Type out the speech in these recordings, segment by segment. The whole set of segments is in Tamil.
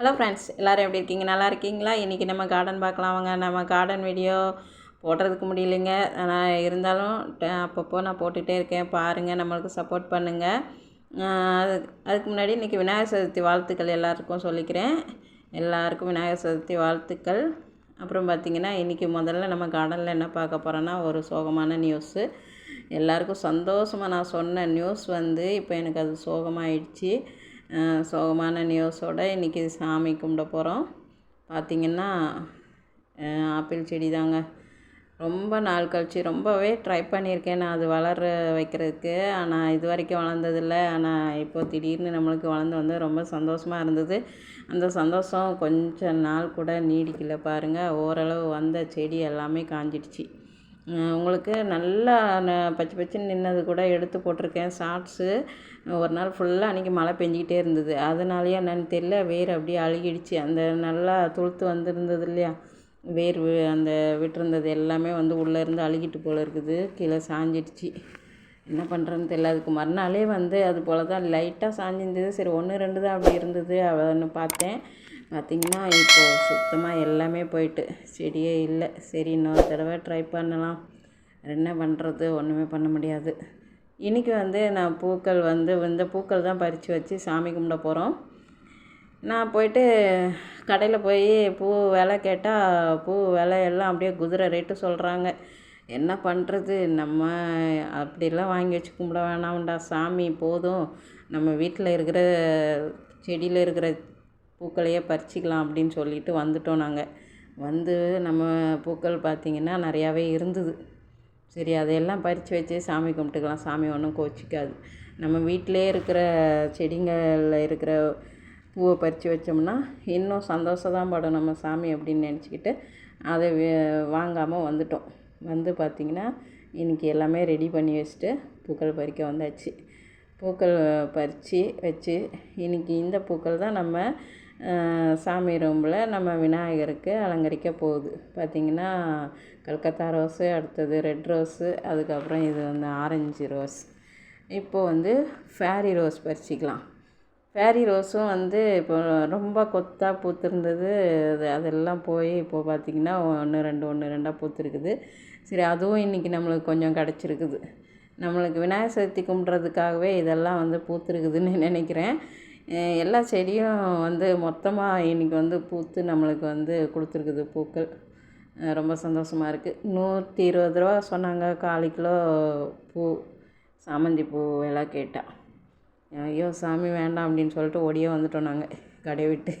ஹலோ ஃப்ரெண்ட்ஸ் எல்லோரும் எப்படி இருக்கீங்க? நல்லா இருக்கீங்களா? இன்றைக்கி நம்ம கார்டன் பார்க்கலாம். வாங்க நம்ம கார்டன் வீடியோ போடுறதுக்கு முடியலைங்க. ஆனால் இருந்தாலும் ட- அப்பப்போ நான் போட்டுகிட்டே இருக்கேன். பாருங்கள் நம்மளுக்கு சப்போர்ட் பண்ணுங்கள் அது அதுக்கு முன்னாடி இன்றைக்கி விநாயகர் சதுர்த்தி வாழ்த்துக்கள் எல்லாருக்கும் சொல்லிக்கிறேன். எல்லாருக்கும் விநாயகர் சதுர்த்தி வாழ்த்துக்கள். அப்புறம் பார்த்திங்கன்னா இன்றைக்கி முதல்ல நம்ம கார்டனில் என்ன பார்க்க போகிறோன்னா ஒரு சோகமான நியூஸு எல்லாருக்கும் சந்தோஷமாக நான் சொன்ன நியூஸ் வந்து இப்போ எனக்கு அது சோகமாகிடுச்சு சோகமான நியூஸோட இன்றைக்கி சாமி கும்பிட போகிறோம் பார்த்திங்கன்னா ஆப்பிள் செடி தாங்க. ரொம்ப நாள் கழிச்சு ரொம்பவே ட்ரை பண்ணியிருக்கேன் நான் அது வளர வைக்கிறதுக்கு. ஆனால் இது வரைக்கும் வளர்ந்ததில்ல. ஆனால் இப்போது திடீர்னு நம்மளுக்கு வளர்ந்து வந்து ரொம்ப சந்தோஷமாக இருந்தது. அந்த சந்தோஷம் கொஞ்ச நாள் கூட நீடிக்கல பாருங்கள் ஓரளவு வந்த செடி எல்லாமே காஞ்சிடுச்சு. உங்களுக்கு நல்லா நான் பச்சை பச்சைன்னு நின்னது கூட எடுத்து போட்டிருக்கேன் ஷார்ட்ஸு. ஒரு நாள் ஃபுல்லாக அன்றைக்கி மழை பெஞ்சிக்கிட்டே இருந்தது. அதனாலயே என்னென்னு தெரியல வேர் அப்படியே அழுகிடுச்சு. அந்த நல்லா துளுத்து வந்திருந்தது இல்லையா? வேர் வி- அந்த விட்டுருந்தது எல்லாமே வந்து உள்ளே இருந்து அழுகிட்டு போல இருக்குது. கீழே சாஞ்சிடுச்சு. என்ன பண்ணுறதுன்னு தெரியல. அதுக்கு மறுநாளே வந்து அது போல் தான் லைட்டாக சாஞ்சிருந்தது. சரி ஒன்று ரெண்டு தான் அப்படி இருந்தது. அவன்னு பார்த்தேன். பார்த்திங்கன்னா இப்போது சுத்தமாக எல்லாமே போயிட்டு செடியே இல்லை. சரி இன்னொரு தடவை ட்ரை பண்ணலாம். என்ன பண்ணுறது ஒன்றுமே பண்ண முடியாது. இன்றைக்கி வந்து நான் பூக்கள் வந்து இந்த பூக்கள் தான் பறித்து வச்சு சாமி கும்பிட போகிறோம் நான் போயிட்டு கடையில் போய் பூ விலை கேட்டால் பூ விலை எல்லாம் அப்படியே குதிரை ரேட்டு சொல்கிறாங்க என்ன பண்ணுறது நம்ம அப்படிலாம் வாங்கி வச்சு கும்பிட வேணாம்டா. சாமி போதும். நம்ம வீட்டில் இருக்கிற செடியில் இருக்கிற பூக்களையே பறிச்சிக்கலாம் அப்படின்னு சொல்லிட்டு வந்துட்டோம் நாங்கள் வந்து நம்ம பூக்கள் பார்த்திங்கன்னா நிறையாவே இருந்தது. சரி அதையெல்லாம் பறித்து வச்சு சாமி கும்பிட்டுக்கலாம். சாமி ஒன்றும் கோச்சிக்காது. நம்ம வீட்டிலே இருக்கிற செடிங்களில் இருக்கிற பூவை பறித்து வச்சோம்னா இன்னும் சந்தோஷம் தான் படும் நம்ம சாமி அப்படின்னு நினச்சிக்கிட்டு அதை வாங்காமல் வந்துட்டோம். வந்து பார்த்திங்கன்னா இன்றைக்கி எல்லாமே ரெடி பண்ணி வச்சுட்டு பூக்கள் பறிக்க வந்தாச்சு. பூக்கள் பறித்து வச்சு இன்றைக்கி இந்த பூக்கள் தான் நம்ம சாமி ரூமில் நம்ம விநாயகருக்கு அலங்கரிக்க போகுது. பார்த்திங்கன்னா கல்கத்தா ரோஸு அடுத்தது ரெட் ரோஸு அதுக்கப்புறம் இது வந்து ஆரஞ்சு ரோஸ். இப்போது வந்து ஃபேரி ரோஸ் பறிச்சிக்கலாம். ஃபேரி ரோஸும் வந்து இப்போ ரொம்ப கொத்தாக பூத்திருந்தது அது அதெல்லாம் போய் இப்போது பார்த்திங்கன்னா ஒன்று ரெண்டு ஒன்று ரெண்டாக பூத்துருக்குது. சரி அதுவும் இன்றைக்கி நம்மளுக்கு கொஞ்சம் கிடச்சிருக்குது. நம்மளுக்கு விநாயகர் சதுர்த்தி கும்பிட்றதுக்காகவே இதெல்லாம் வந்து பூத்துருக்குதுன்னு நினைக்கிறேன். எல்லா செடியும் வந்து மொத்தமாக இன்றைக்கி வந்து பூத்து நம்மளுக்கு வந்து கொடுத்துருக்குது பூக்கள். ரொம்ப சந்தோஷமாக இருக்குது நூற்றி இருபது ரூபா சொன்னாங்க கால் கிலோ பூ சாமந்தி பூ எல்லாம் கேட்டா. ஐயோ சாமி வேண்டாம் அப்படின்னு சொல்லிட்டு ஓடியே வந்துட்டோம் நாங்கள் கடை விட்டு.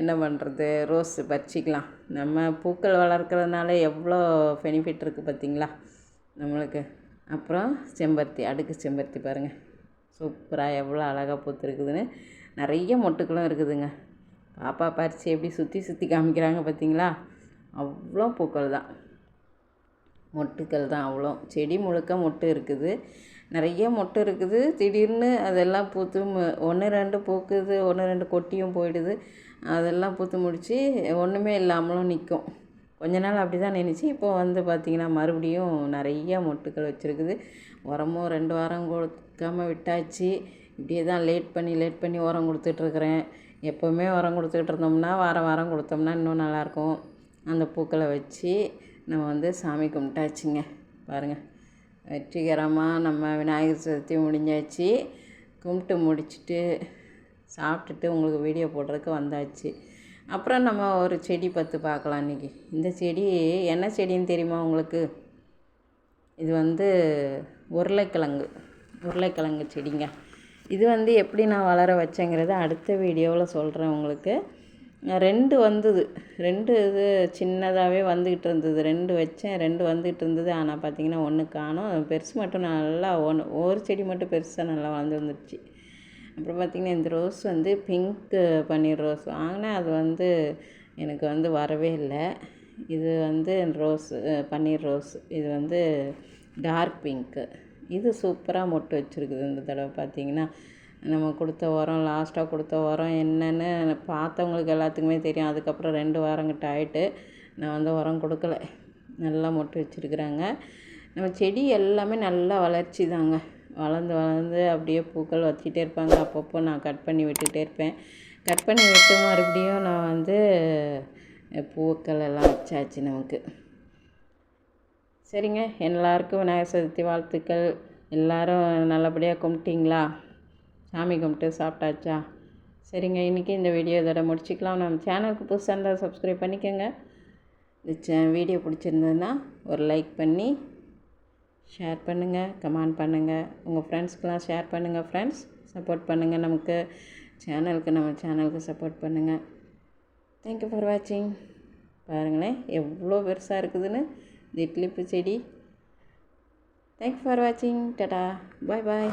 என்ன பண்ணுறது ரோஸ் பறிச்சிக்கலாம். நம்ம பூக்கள் வளர்க்குறதுனால எவ்வளோ பெனிஃபிட் இருக்குது பார்த்தீங்களா நம்மளுக்கு. அப்புறம் செம்பருத்தி அடுக்கு செம்பருத்தி பாருங்கள் சூப்பராக எவ்வளோ அழகாக பூத்துருக்குதுன்னு. நிறைய மொட்டுக்களும் இருக்குதுங்க. பாப்பா பறித்து எப்படி சுற்றி சுற்றி காமிக்கிறாங்க பார்த்தீங்களா அவ்வளோ பூக்கள் தான். மொட்டுக்கள் தான் அவ்வளோ. செடி முழுக்க மொட்டு இருக்குது. நிறைய மொட்டு இருக்குது. திடீர்னு அதெல்லாம் பூத்து ஒன்று ரெண்டு பூக்குது ஒன்று ரெண்டு கொட்டியும் போயிடுது. அதெல்லாம் பூத்து முடித்து ஒன்றுமே இல்லாமலும் நிற்கும் கொஞ்ச நாள் அப்படி தான் நினச்சி இப்போ வந்து பார்த்திங்கன்னா மறுபடியும் நிறைய மொட்டுக்கள் வச்சுருக்குது. உரமும் ரெண்டு வாரம் கொடுக்காம விட்டாச்சு. இப்படியே தான் லேட் பண்ணி லேட் பண்ணி உரம் கொடுத்துட்ருக்குறேன். எப்போவுமே உரம் கொடுத்துக்கிட்டு இருந்தோம்னா வாரம் வாரம் கொடுத்தோம்னா இன்னும் நல்லாயிருக்கும். அந்த பூக்களை வச்சு நம்ம வந்து சாமி கும்பிட்டாச்சுங்க. பாருங்கள் வெற்றிகரமாக நம்ம விநாயகர் சதுர்த்தி முடிஞ்சாச்சு. கும்பிட்டு முடிச்சுட்டு சாப்பிட்டுட்டு உங்களுக்கு வீடியோ போடுறதுக்கு வந்தாச்சு. அப்புறம் நம்ம ஒரு செடி பத்து பார்க்கலாம் இன்றைக்கி இந்த செடி என்ன செடின்னு தெரியுமா உங்களுக்கு? இது வந்து உருளைக்கிழங்கு. உருளைக்கிழங்கு செடிங்க. இது வந்து எப்படி நான் வளர வச்சேங்கிறத அடுத்த வீடியோவில் சொல்கிறேன் உங்களுக்கு. ரெண்டு வந்தது. ரெண்டு இது சின்னதாகவே வந்துக்கிட்டு இருந்தது. ரெண்டு வச்சேன் ரெண்டு வந்துக்கிட்டு இருந்தது. ஆனால் பார்த்திங்கன்னா ஒன்று காணும். பெருசு மட்டும் நல்லா ஒன்று ஒரு செடி மட்டும் பெருசாக நல்லா வளர்ந்து அப்புறம் பார்த்திங்கன்னா இந்த ரோஸ் வந்து பிங்க்கு பன்னீர் ரோஸ் வாங்கினேன். அது வந்து எனக்கு வந்து வரவே இல்லை. இது வந்து ரோஸ் பன்னீர் ரோஸ். இது வந்து டார்க் பிங்க்கு இது சூப்பராக மொட்டு வச்சுருக்குது இந்த தடவை பார்த்திங்கன்னா. நம்ம கொடுத்த உரம் லாஸ்ட்டாக கொடுத்த உரம் என்னென்னு பார்த்தவங்களுக்கு எல்லாத்துக்குமே தெரியும். அதுக்கப்புறம் ரெண்டு வாரங்கிட்ட ஆயிட்டு நான் வந்து உரம் கொடுக்கல. நல்லா மொட்டு வச்சுருக்குறாங்க. நம்ம செடி எல்லாமே நல்லா வளர்ச்சி தாங்க வளர்ந்து வளர்ந்து அப்படியே பூக்கள் வச்சுட்டே இருப்பாங்க. அப்பப்போ நான் கட் பண்ணி விட்டுட்டே இருப்பேன். கட் பண்ணி விட்டு மறுபடியும் நான் வந்து பூக்கள் எல்லாம் வச்சாச்சு நமக்கு. சரிங்க. எல்லாருக்கும் விநாயகர் சதுர்த்தி வாழ்த்துக்கள். எல்லாரும் நல்லபடியாக கும்பிட்டிங்களா? சாமி கும்பிட்டு சாப்பிட்டாச்சா? சரிங்க. இன்றைக்கி இந்த வீடியோ இதோட முடிச்சிக்கலாம். நம்ம சேனலுக்கு புதுசாக இருந்தால் சப்ஸ்கிரைப் பண்ணிக்கோங்க. இந்த சே வீடியோ பிடிச்சிருந்ததுன்னா ஒரு லைக் பண்ணி ஷேர் பண்ணுங்கள் கமெண்ட் பண்ணுங்கள் உங்கள் ஃப்ரெண்ட்ஸ்க்கெலாம் ஷேர் பண்ணுங்கள் ஃப்ரெண்ட்ஸ் சப்போர்ட் பண்ணுங்கள் நமக்கு. சேனலுக்கு நம்ம சேனலுக்கு சப்போர்ட் பண்ணுங்கள் தேங்க்யூ ஃபார் வாட்சிங் பாருங்களேன் எவ்வளோ பெருசாக இருக்குதுன்னு. இந்த இட்லிப்பு செடி. தேங்க்யூ ஃபார் வாட்சிங் டடா பாய் பாய்